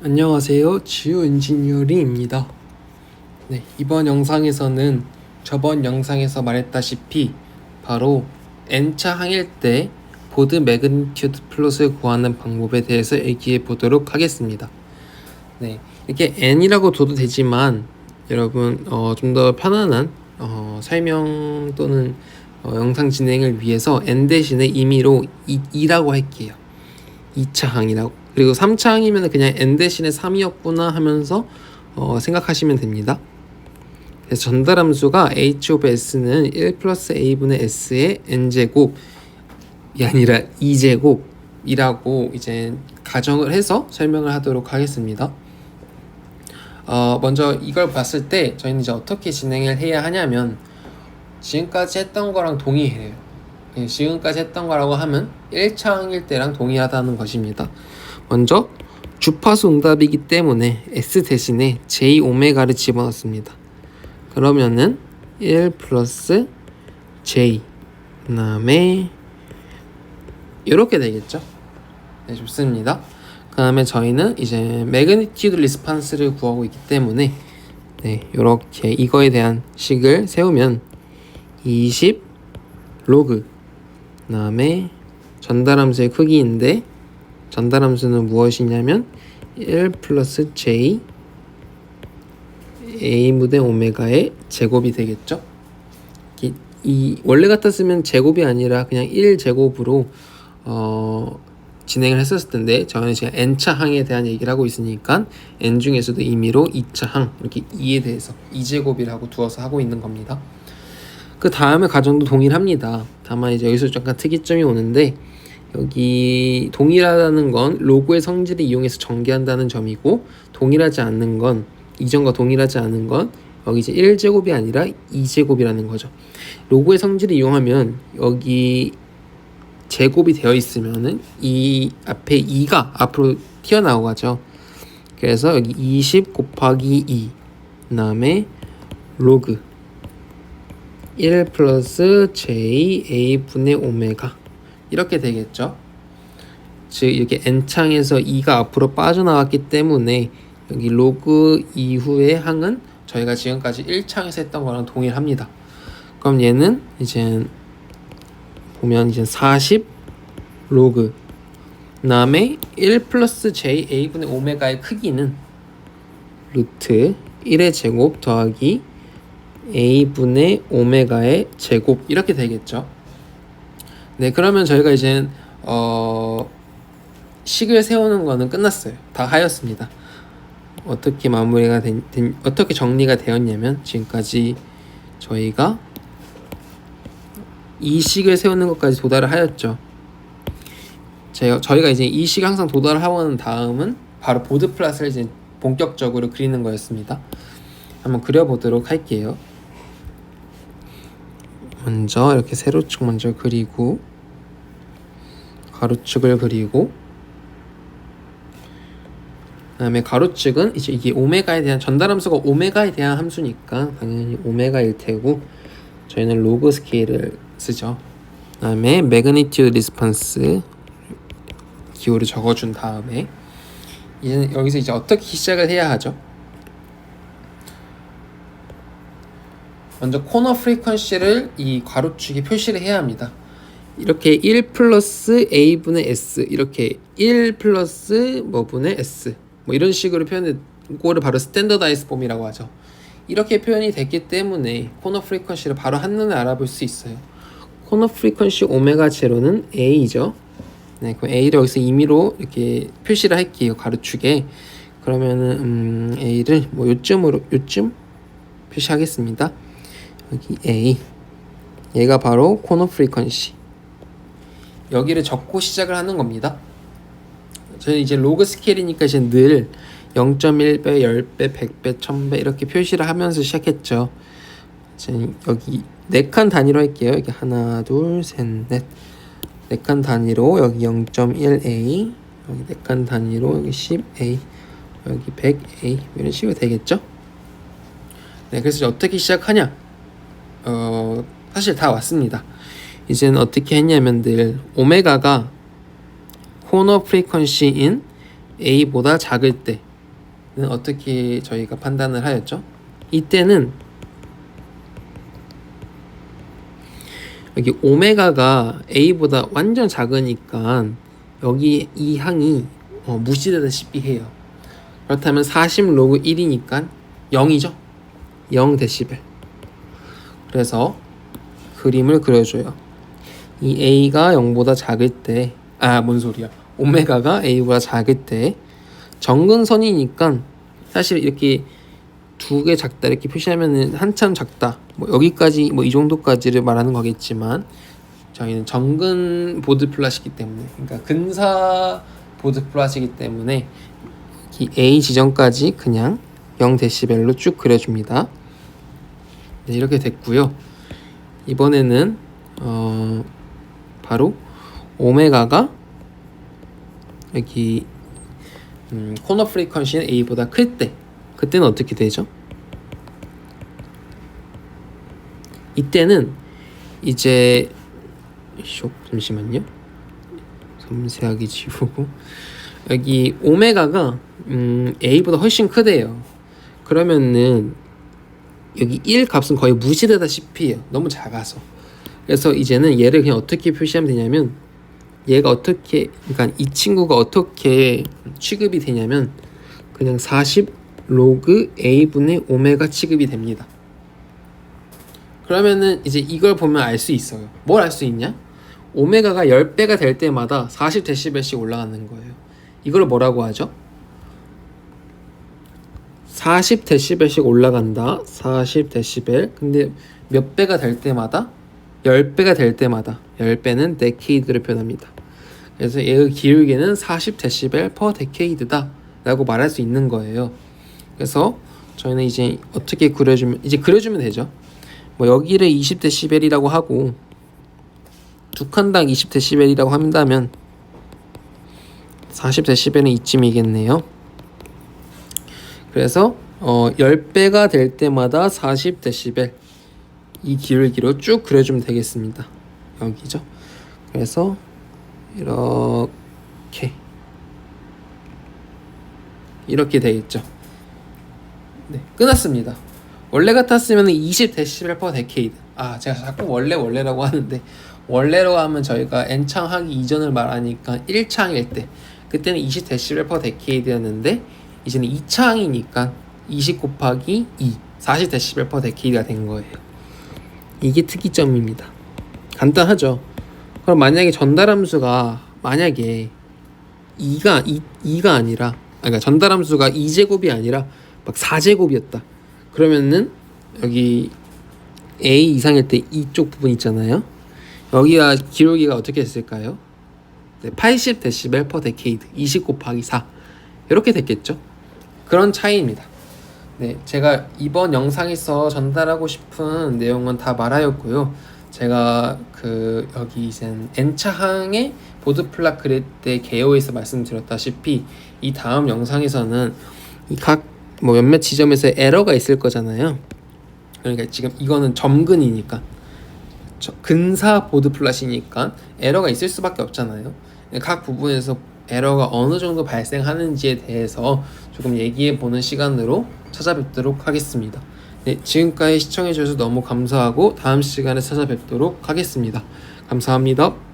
안녕하세요. 지우 엔지니어링입니다. 네, 이번 영상에서는 저번 영상에서 말했다시피 바로 N차 항일 때 보드 매그니튜드 플롯을 구하는 방법에 대해서 얘기해 보도록 하겠습니다. 네, 이렇게 N이라고 둬도 되지만 여러분 어, 좀 더 편안한 어, 설명 또는 어, 영상 진행을 위해서 N 대신에 임의로 2, 라고 할게요. 2차 항이라고 그리고 3차 항이면 그냥 n 대신에 3이었구나 하면서 어, 생각하시면 됩니다. 그래서 전달함수가 h of s는 1 플러스 a분의 s의 n제곱이 아니라 2제곱이라고 이제 가정을 해서 설명을 하도록 하겠습니다. 어, 먼저 이걸 봤을 때 저희는 이제 어떻게 진행을 해야 하냐면 지금까지 했던 거랑 동의해요. 예, 지금까지 했던 거라고 하면 1차 항일 때랑 동일하다는 것입니다. 먼저 주파수 응답이기 때문에 S 대신에 J 오메가를 집어넣습니다. 그러면은 1 플러스 J 그 다음에 이렇게 되겠죠. 네, 좋습니다. 그 다음에 저희는 이제 매그니튜드 리스판스를 구하고 있기 때문에 네, 이렇게 이거에 대한 식을 세우면 20 로그 그 다음에 전달함수의 크기인데 전달함수는 무엇이냐면 1 플러스 j a 무대 오메가의 제곱이 되겠죠. 이, 이 원래 같았으면 제곱이 아니라 그냥 1 제곱으로 어, 진행을 했었을 텐데 저는 지금 n차 항에 대한 얘기를 하고 있으니까 n 중에서도 임의로 2차 항 이렇게 2에 대해서 2제곱이라고 두어서 하고 있는 겁니다. 그 다음에 가정도 동일합니다. 다만 이제 여기서 잠깐 특이점이 오는데 여기 동일하다는 건 로그의 성질을 이용해서 전개한다는 점이고 동일하지 않는 건 이전과 동일하지 않은 건 여기 이제 1제곱이 아니라 2제곱이라는 거죠. 로그의 성질을 이용하면 여기 제곱이 되어 있으면은 이 앞에 2가 앞으로 튀어나오죠. 그래서 여기 20 곱하기 2 그 다음에 로그 1 플러스 j a 분의 오메가 이렇게 되겠죠. 즉 이렇게 n창에서 2가 앞으로 빠져나왔기 때문에 여기 로그 이후의 항은 저희가 지금까지 1창에서 했던 거랑 동일합니다. 그럼 얘는 이제 보면 이제 40 로그 그다음에 1 플러스 j a 분의 오메가의 크기는 루트 1의 제곱 더하기 a분의 오메가의 제곱 이렇게 되겠죠. 네, 그러면 저희가 이제 어 식을 세우는 거는 끝났어요. 다 하였습니다. 어떻게 마무리가 된, 된 어떻게 정리가 되었냐면 지금까지 저희가 이 식을 세우는 것까지 도달을 하였죠. 제가 저희가 이제 이식 항상 도달을 하고 난 다음은 바로 보드 플랫을 이제 본격적으로 그리는 거였습니다. 한번 그려보도록 할게요. 먼저 이렇게 세로축 먼저 그리고 가로축을 그리고 그 다음에 가로축은 이제 이게 오메가에 대한 전달함수가 오메가에 대한 함수니까 당연히 오메가일 테고 저희는 로그 스케일을 쓰죠. 그 다음에 매그니튜드 리스폰스 기호를 적어준 다음에 이제 여기서 이제 어떻게 시작을 해야 하죠? 먼저 코너 프리퀀시를 이 가로축에 표시를 해야 합니다. 이렇게 1 플러스 a분의 s 이렇게 1 플러스 뭐분의 s 뭐 이런 식으로 표현해 이거를 바로 스탠더다이스 폼이라고 하죠. 이렇게 표현이 됐기 때문에 코너 프리퀀시를 바로 한눈에 알아볼 수 있어요. 코너 프리퀀시 오메가 제로는 a죠. 네, 그럼 a를 여기서 임의로 이렇게 표시를 할게요. 가로축에. 그러면은 음, a를 뭐 요쯤으로 요쯤 표시하겠습니다. 여기 A. 얘가 바로 코너 프리퀀시. 여기를 적고 시작을 하는 겁니다. 저는 이제 로그 스케일이니까 이제 늘 0.1배, 10배, 100배, 1000배 이렇게 표시를 하면서 시작했죠. 여기 4칸 단위로 할게요. 여기 하나 둘 셋넷. 4칸 단위로 여기 0.1A 여기 4칸 단위로 여기 10A 여기 100A 이런 식으로 되겠죠? 네 그래서 어떻게 시작하냐 어, 사실 다 왔습니다. 이제는 어떻게 했냐면 늘 오메가가 코너 프리퀀시인 A보다 작을 때 어떻게 저희가 판단을 하였죠? 이때는 여기 오메가가 A보다 완전 작으니까 여기 이 항이 어, 무시되다시피 해요. 그렇다면 40 로그 1이니까 0이죠. 0 데시벨. 그래서 그림을 그려줘요. 이 A가 0보다 작을 때, 아, 뭔 소리야. 오메가가 A보다 작을 때, 정근선이니까 사실 이렇게 두 개 작다 이렇게 표시하면은 한참 작다. 뭐 여기까지 뭐 이 정도까지를 말하는 거겠지만 저희는 정근 보드 플랫이기 때문에 그러니까 근사 보드 플랫이기 때문에 이 A 지점까지 그냥 0 데시벨로 쭉 그려줍니다. 네, 이렇게 됐고요. 이번에는 어 바로 오메가가 여기 음, 코너 프리퀀시는 A보다 클 때 그때는 어떻게 되죠? 이때는 이제 쇼 잠시만요. 섬세하게 지우고 여기 오메가가 음, A보다 훨씬 크대요. 그러면은 여기 1 값은 거의 무시되다시피 해요. 너무 작아서. 그래서 이제는 얘를 그냥 어떻게 표시하면 되냐면 얘가 어떻게 그러니까 이 친구가 어떻게 취급이 되냐면 그냥 40 로그 a분의 오메가 취급이 됩니다. 그러면은 이제 이걸 보면 알 수 있어요. 뭘 알 수 있냐? 오메가가 10배가 될 때마다 40 데시벨씩 올라가는 거예요. 이걸 뭐라고 하죠? 40 데시벨씩 올라간다. 40 데시벨. 근데 몇 배가 될 때마다 10배가 될 때마다 10배는 데케이드를 표현합니다. 그래서 얘의 기울기는 40 데시벨 퍼 데케이드다 라고 말할 수 있는 거예요. 그래서 저희는 이제 어떻게 그려주면 이제 그려주면 되죠. 뭐 여기를 20 데시벨이라고 하고 두 칸당 20 데시벨이라고 한다면 40 데시벨은 이쯤이겠네요. 그래서 어 10배가 될 때마다 40 데시벨 이 기울기로 쭉 그려주면 되겠습니다. 여기죠. 그래서 이렇게 이렇게 되겠죠. 네, 끝났습니다. 원래 같았으면 20 데시벨 퍼 데케이드. 아, 제가 자꾸 원래 원래라고 하는데 원래로 하면 저희가 n창 하기 이전을 말하니까 1창일 때 그때는 20 데시벨 퍼 데케이드였는데 이제는 2창이니까 20 곱하기 2 40 데시벨 퍼 데케이드가 된 거예요. 이게 특이점입니다. 간단하죠. 그럼 만약에 전달함수가 만약에 2가 2, 2가 아니라 아니, 그러니까 전달함수가 2제곱이 아니라 막 4제곱이었다. 그러면은 여기 A 이상일 때 이쪽 부분 있잖아요. 여기가 기울기가 어떻게 됐을까요? 네, 80 데시벨 퍼 데케이드 20 곱하기 4 이렇게 됐겠죠. 그런 차이입니다. 네, 제가 이번 영상에서 전달하고 싶은 내용은 다 말하였고요. 제가 그 여기 이제 N차항의 보드 그릴 때 개요에서 말씀드렸다시피 이 다음 영상에서는 이각뭐 몇몇 지점에서 에러가 있을 거잖아요. 그러니까 지금 이거는 점근이니까 저- 근사 보드 플랫이니까 에러가 있을 수밖에 없잖아요. 각 부분에서 에러가 어느 정도 발생하는지에 대해서 조금 얘기해 보는 시간으로 찾아뵙도록 하겠습니다. 네, 지금까지 시청해 주셔서 너무 감사하고 다음 시간에 찾아뵙도록 하겠습니다. 감사합니다.